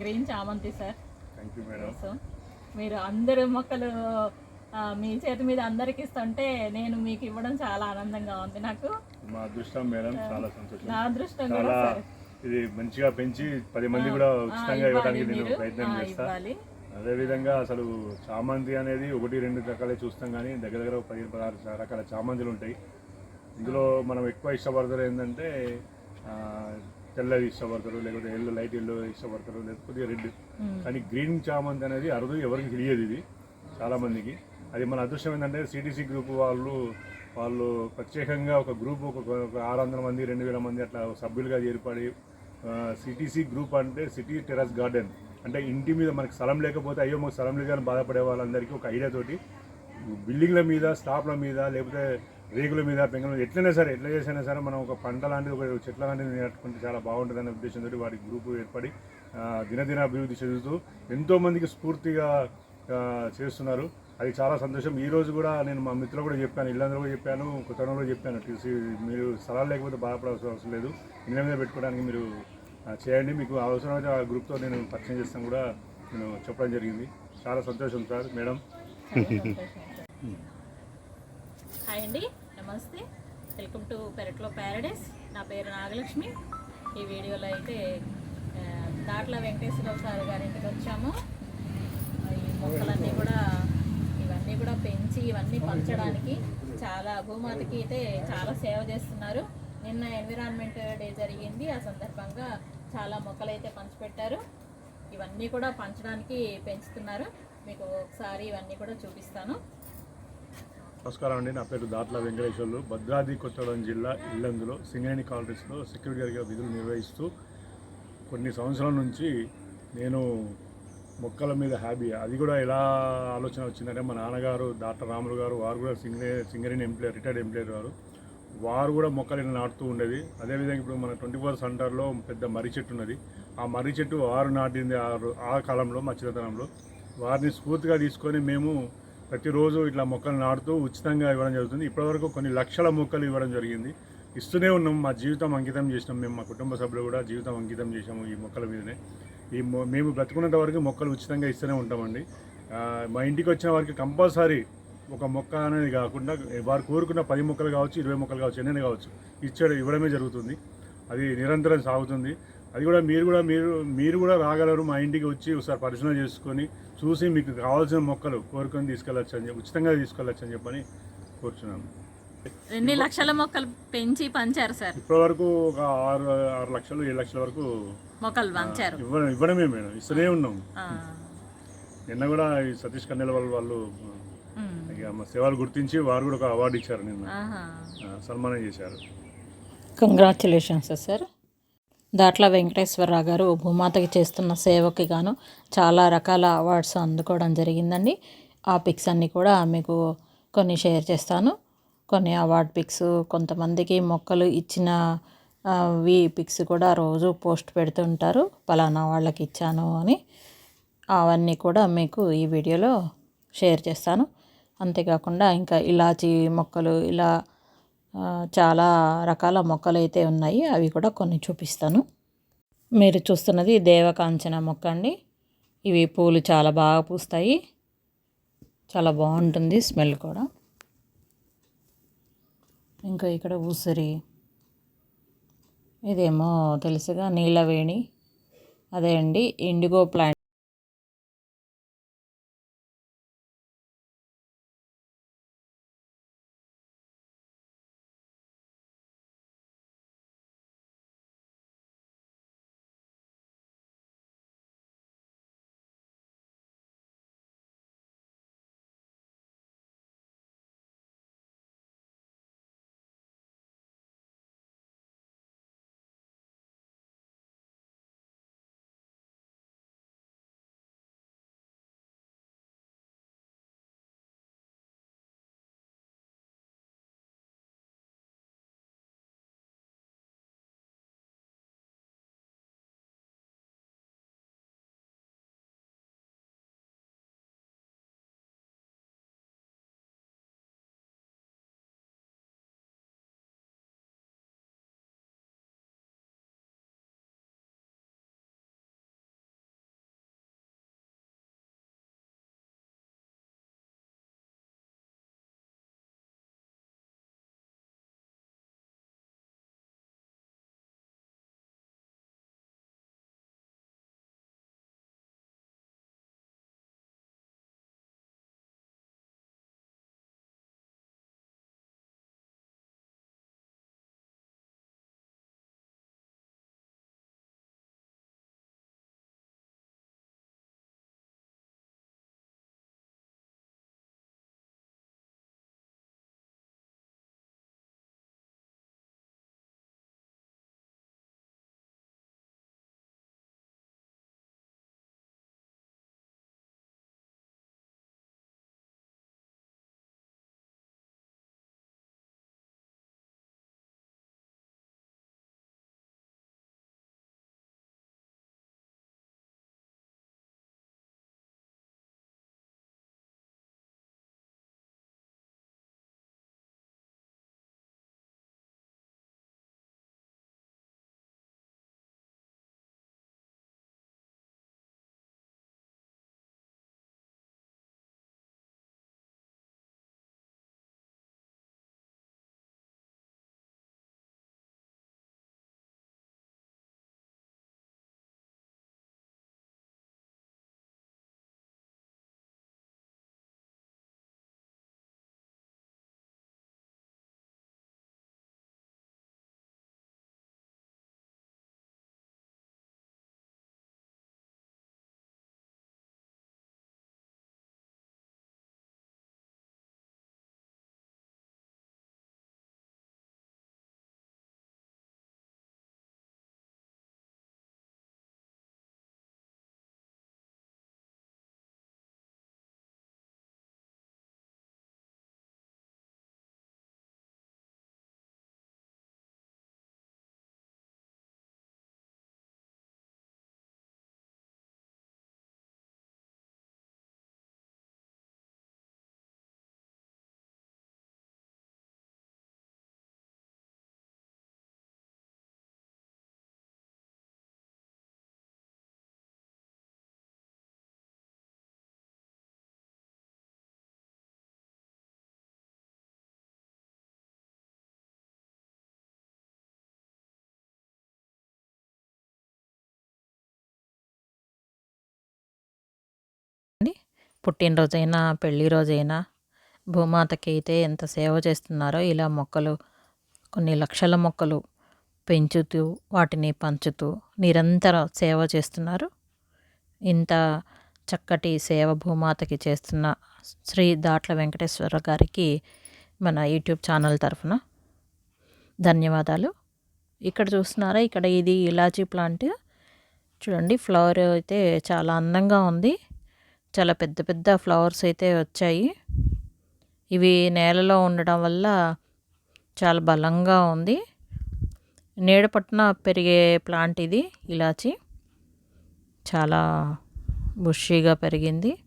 Green చామంతి sir. మీరు అందరు మొక్కలు మీ చేతి మీద అందరికి ఇస్తుంటే నేను మీకు ఇవ్వడం చాలా ఆనందంగా ఉంది నాకు. మా అదృష్టం మేడం చాలా సంతోషం. నా అదృష్టం కూడా సార్. ఇది మంచిగా పెంచి పది మంది కూడా ఉచితంగా ఇవ్వడానికి నేను. ప్రయత్నం చేస్తా. ఇవ్వాలి. అదేవిధంగా అసలు చామంతి అనేది ఒకటి రెండు రకాలే చూస్తాం కానీ దగ్గర దగ్గర ఒక పదిహేను పదహారు రకాల చామంతులు ఉంటాయి. ఇందులో మనం ఎక్కువ ఇష్టపడతారు ఏంటంటే ఆ, తెల్లది ఇష్టపడతారు లేకపోతే ఎల్లో లైట్ ఎల్లో ఇష్టపడతారు లేకపోతే రెడ్. కానీ గ్రీన్ చామంతి అనేది అరుదు ఎవరికి తెలియదు ఇది చాలా మందికి. అది మన అదృష్టం ఏంటంటే సిటీసీ గ్రూప్ వాళ్ళు వాళ్ళు ప్రత్యేకంగా ఒక గ్రూప్ ఒక ఒక ఆరు వందల మంది రెండు వేల మంది అట్లా సభ్యులుగా ఏర్పడి సిటీసీ గ్రూప్ అంటే సిటీ టెరస్ గార్డెన్. అంటే ఇంటి మీద మనకి స్థలం లేకపోతే అయ్యో మాకు స్థలం లేదని బాధపడే వాళ్ళందరికీ ఒక ఐడియా తోటి బిల్డింగ్ల మీద స్టాప్ల మీద లేకపోతే రేగుల మీద పెంగల ఎట్లయినా సరే ఎట్లా చేసినా సరే మనం ఒక పంట లాంటిది ఒక చెట్ల లాంటిది నేర్చుకుంటే చాలా బాగుంటుంది అనే ఉద్దేశంతో వాటి గ్రూప్ ఏర్పడి దినదిన అభివృద్ధి చెందుతూ ఎంతోమందికి స్ఫూర్తిగా చేస్తున్నారు. అది చాలా సంతోషం. ఈ రోజు కూడా నేను మా మిత్రులు కూడా చెప్పాను ఇల్లందరూ కూడా చెప్పాను కొత్తలో చెప్పాను. మీరు స్థలాలు లేకపోతే బాధపడాల్సిన అవసరం లేదు. ఇళ్ళ మీద పెట్టుకోవడానికి మీరు చేయండి. మీకు అవసరమైతే ఆ గ్రూప్తో నేను పరిచయం చేస్తాను కూడా నేను చెప్పడం జరిగింది. చాలా సంతోషం సార్ మేడం. హాయ్ అండి. నమస్తే. వెల్కమ్ టు పెరట్లో ప్యారడైస్. నా పేరు నాగలక్ష్మి. ఈ వీడియోలో అయితే దాట్ల వెంకటేశ్వరరావు సార్ గారి ఇంటికి వచ్చాము. ఈ మొక్కలన్నీ కూడా ఇవన్నీ కూడా పెంచి ఇవన్నీ పంచడానికి చాలా భూమాతకి అయితే చాలా సేవ చేస్తున్నారు. నిన్న ఎన్విరాన్మెంట్ డే జరిగింది. ఆ సందర్భంగా చాలా మొక్కలు అయితే పంచిపెట్టారు. ఇవన్నీ కూడా పంచడానికి పెంచుతున్నారు. మీకు ఒకసారి ఇవన్నీ కూడా చూపిస్తాను. నమస్కారం అండి. నా పేరు దాట్ల వెంకటేశ్వర్లు. భద్రాద్రి కొత్తగూడెం జిల్లా ఇల్లందులో సింగరేణి కాలనీస్లో సెక్యూరిటీగా విధులు నిర్వహిస్తూ కొన్ని సంవత్సరాల నుంచి నేను మొక్కల మీద హ్యాబీ అది కూడా ఎలా ఆలోచన వచ్చిందంటే మా నాన్నగారు డాక్టర్ రాములు గారు వారు కూడా సింగరే Singareni employer retired employer garu వారు కూడా మొక్కలు నాటుతూ ఉండేది. అదేవిధంగా ఇప్పుడు మన ట్వంటీ ఫోర్ సెంటర్లో పెద్ద మర్రి చెట్టు ఉన్నది. ఆ మర్రి చెట్టు వారు నాటింది. ఆ ఆ కాలంలో మా చిన్నతనంలో. వారిని స్ఫూర్తిగా తీసుకొని మేము ప్రతిరోజు ఇట్లా మొక్కలు నాటుతూ ఉచితంగా ఇవ్వడం జరుగుతుంది. ఇప్పటివరకు కొన్ని లక్షల మొక్కలు ఇవ్వడం జరిగింది. ఇస్తూనే ఉన్నాం. మా జీవితం అంకితం చేసినాం. మేము మా కుటుంబ సభ్యులు కూడా జీవితం అంకితం చేసాము ఈ మొక్కల మీదనే. ఈ మేము బ్రతుకున్నంత వరకు మొక్కలు ఉచితంగా ఇస్తూనే ఉంటామండి. మా ఇంటికి వచ్చిన వారికి కంపల్సరీ ఒక మొక్క అనేది కాకుండా వారు కోరుకున్న పది మొక్కలు కావచ్చు ఇరవై మొక్కలు కావచ్చు ఎన్నైనా కావచ్చు ఇచ్చే ఇవ్వడమే జరుగుతుంది. అది నిరంతరం సాగుతుంది. అది కూడా మీరు కూడా మీరు మీరు కూడా రాగలరు మా ఇంటికి వచ్చి ఒకసారి పరిశీలన చేసుకొని చూసి మీకు కావాల్సిన మొక్కలు కోరుకొని తీసుకెళ్ళచ్చు అని చెప్పి ఉచితంగా తీసుకెళ్ళచ్చు అని చెప్పని కోరుచున్నాను ఎన్ని లక్షల మొక్కలు పెంచి పంచారు సార్? ఇప్పటివరకు ఒక ఆరు ఆరు లక్షలు ఏడు లక్షల వరకు మొక్కలు పంచారు. ఇవ్వడం ఇవ్వడమే మేడం ఇస్తూనే ఉన్నాం. నిన్న కూడా ఈ సతీష్ కన్నెల వాళ్ళు వాళ్ళు మా సేవలు గుర్తించి వారు కూడా ఒక అవార్డు ఇచ్చారు నిన్న. సన్మానం చేశారు. కంగ్రాచులేషన్స్ సార్ దాట్ల వెంకటేశ్వరరావు గారు భూమాతకి చేస్తున్న సేవకి గాను చాలా రకాల అవార్డ్స్ అందుకోవడం జరిగిందండి. ఆ పిక్స్ అన్నీ కూడా మీకు కొన్ని షేర్ చేస్తాను. కొన్ని అవార్డ్ పిక్స్ కొంతమందికి మొక్కలు ఇచ్చిన వి పిక్స్ కూడా రోజు పోస్ట్ పెడుతుంటారు పలానా వాళ్ళకి ఇచ్చాను అని. అవన్నీ కూడా మీకు ఈ వీడియోలో షేర్ చేస్తాను. అంతేకాకుండా ఇంకా ఇలాచి మొక్కలు ఇలా చాలా రకాల మొక్కలు అయితే ఉన్నాయి. అవి కూడా కొన్ని చూపిస్తాను. మీరు చూస్తున్నది దేవకాంచన మొక్క అండి. ఇవి పూలు చాలా బాగా పూస్తాయి. చాలా బాగుంటుంది స్మెల్ కూడా. ఇంకా ఇక్కడ ఊసిరి ఇదేమో తెలుసుగా నీలవేణి అదే అండి ఇండిగో ప్లాంట్. పుట్టినరోజైనా పెళ్ళి రోజైనా భూమాతకి అయితే ఎంత సేవ చేస్తున్నారో ఇలా మొక్కలు కొన్ని లక్షల మొక్కలు పెంచుతూ వాటిని పంచుతూ నిరంతర సేవ చేస్తున్నారు. ఇంత చక్కటి సేవ భూమాతకి చేస్తున్న శ్రీ దాట్ల వెంకటేశ్వర గారికి మన యూట్యూబ్ ఛానల్ తరఫున ధన్యవాదాలు. ఇక్కడ చూస్తున్నారా? ఇక్కడ ఇది ఇలాచీ ప్లాంట్. చూడండి ఫ్లవర్ అయితే చాలా అందంగా ఉంది. చాలా పెద్ద పెద్ద ఫ్లవర్స్ అయితే వచ్చాయి. ఇవి నేలలో ఉండడం వల్ల చాలా బలంగా ఉంది. నీడ పట్టున పెరిగే ప్లాంట్ ఇది ఇలాచి. చాలా బుషీగా పెరిగింది.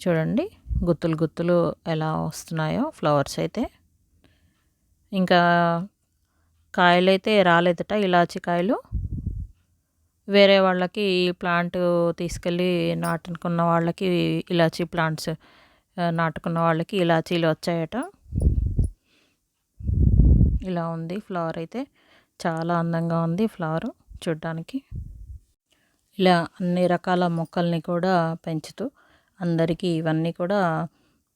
చూడండి గుత్తులు గుత్తులు ఎలా వస్తున్నాయో ఫ్లవర్స్ అయితే. ఇంకా కాయలు అయితే రాలేదట ఇలాచి కాయలు. వేరే వాళ్ళకి ఈ ప్లాంట్ తీసుకెళ్ళి నాటుకున్న వాళ్ళకి ఇలాచీ ప్లాంట్స్ నాటుకున్న వాళ్ళకి ఇలాచీలు వచ్చాయట. ఇలా ఉంది ఫ్లవర్ అయితే. చాలా అందంగా ఉంది ఫ్లవర్ చూడ్డానికి. ఇలా అన్ని రకాల మొక్కల్ని కూడా పెంచుతూ అందరికీ ఇవన్నీ కూడా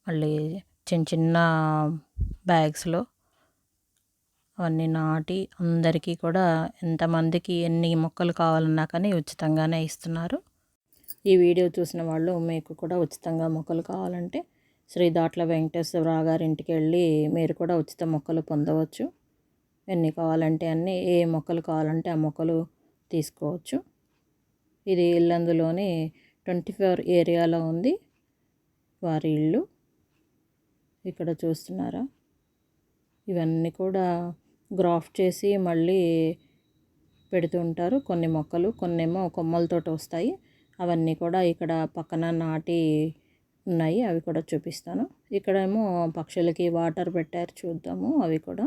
మళ్ళీ చిన్న చిన్న బ్యాగ్స్లో అవన్నీ నాటి అందరికీ కూడా ఎంతమందికి ఎన్ని మొక్కలు కావాలన్నా కానీ ఉచితంగానే ఇస్తున్నారు. ఈ వీడియో చూసిన వాళ్ళు మీకు కూడా ఉచితంగా మొక్కలు కావాలంటే శ్రీ దాట్ల వెంకటేశ్వరరావు గారి ఇంటికి వెళ్ళి మీరు కూడా ఉచిత మొక్కలు పొందవచ్చు. ఎన్ని కావాలంటే అన్నీ ఏ మొక్కలు కావాలంటే ఆ మొక్కలు తీసుకోవచ్చు. ఇది ఇల్లందులోని ట్వంటీ ఫోర్ ఏరియాలో ఉంది వారి ఇల్లు. ఇక్కడ చూస్తున్నారా? ఇవన్నీ కూడా గ్రాఫ్ట్ చేసి మళ్ళీ పెడుతుంటారు కొన్ని మొక్కలు కొన్నేమో కొమ్మలతోటి వస్తాయి. అవన్నీ కూడా ఇక్కడ పక్కన నాటి ఉన్నాయి. అవి కూడా చూపిస్తాను. ఇక్కడేమో పక్షులకి వాటర్ పెట్టారు చూద్దాము. అవి కూడా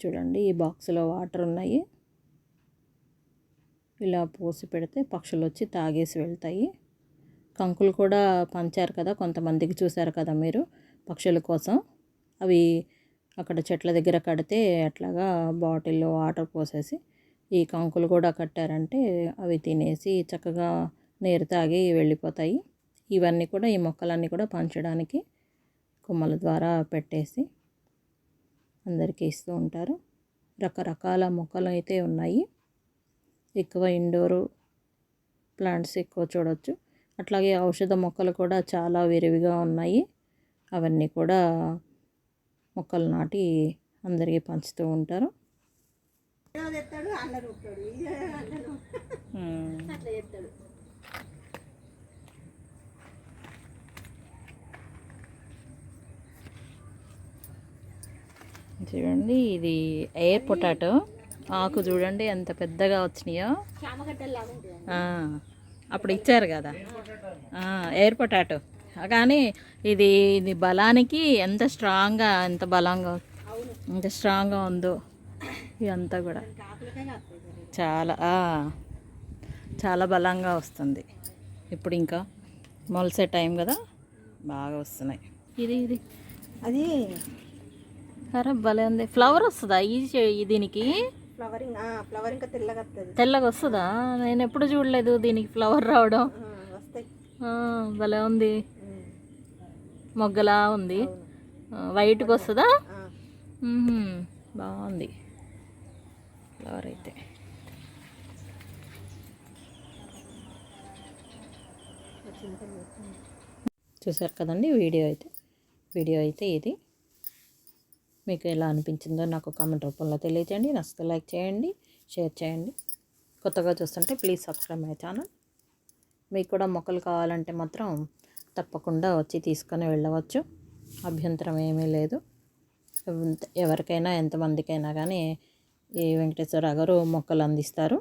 చూడండి ఈ బాక్స్లో వాటర్ ఉన్నాయి. ఇలా పోసి పెడితే పక్షులు వచ్చి తాగేసి వెళ్తాయి. కంకులు కూడా పంచారు కదా కొంతమందికి చూశారు కదా మీరు పక్షుల కోసం. అవి అక్కడ చెట్ల దగ్గర కడితే అట్లాగా బాటిల్లో వాటర్ పోసేసి ఈ కంకులు కూడా కట్టారంటే అవి తినేసి చక్కగా నీరు తాగి వెళ్ళిపోతాయి. ఇవన్నీ కూడా ఈ మొక్కలన్నీ కూడా పంచడానికి కొమ్మల ద్వారా పెట్టేసి అందరికీ ఇస్తూ ఉంటారు. రకరకాల మొక్కలు అయితే ఉన్నాయి. ఎక్కువ ఇండోరు ప్లాంట్స్ ఎక్కువ చూడవచ్చు అట్లాగే ఔషధ మొక్కలు కూడా చాలా విరివిగా ఉన్నాయి. అవన్నీ కూడా మొక్కలు నాటి అందరికీ పంచుతూ ఉంటారు. చూడండి ఇది ఎయిర్ పొటాటో. ఆకు చూడండి ఎంత పెద్దగా వచ్చినాయో. అప్పుడు ఇచ్చారు కదా. Air potato. కానీ ఇది ఇది బలానికి ఎంత స్ట్రాంగ్గా ఎంత బలంగా ఎంత స్ట్రాంగ్గా ఉందో ఇదంతా కూడా. చాలా ఆ, చాలా బలంగా వస్తుంది. ఇప్పుడు ఇంకా మొలసే టైం కదా బాగా వస్తున్నాయి. ఇది ఇది. అది అరే భలే ఉంది. ఫ్లవర్ వస్తుందా ఈ దీనికి? ఫ్లవరింగ్ ఫ్లవర్ ఇంకా తెల్లగా వస్తుంది తెల్లగా వస్తుందా? నేను ఎప్పుడు చూడలేదు దీనికి ఫ్లవర్ రావడం. వస్తాయి. ఆ, భలే ఉంది. మొగ్గలా ఉంది. వైట్కి వస్తుందా. బాగుంది. ఫ్లవర్ అయితే. చూసారు కదండి వీడియో అయితే? వీడియో అయితే ఇది. మీకు ఎలా అనిపించిందో నాకు కామెంట్ రూపంలో తెలియజేయండి. నచ్చితే లైక్ చేయండి షేర్ చేయండి. కొత్తగా చూస్తుంటే ప్లీజ్ సబ్స్క్రైబ్ మై ఛానల్. మీకు కూడా మొక్కలు కావాలంటే మాత్రం తప్పకుండా వచ్చి తీసుకొని వెళ్ళవచ్చు. అభ్యంతరం ఏమీ లేదు. ఎవరికైనా ఎంతమందికైనా కానీ ఈ వెంకటేశ్వర గారు మొక్కలు అందిస్తారు.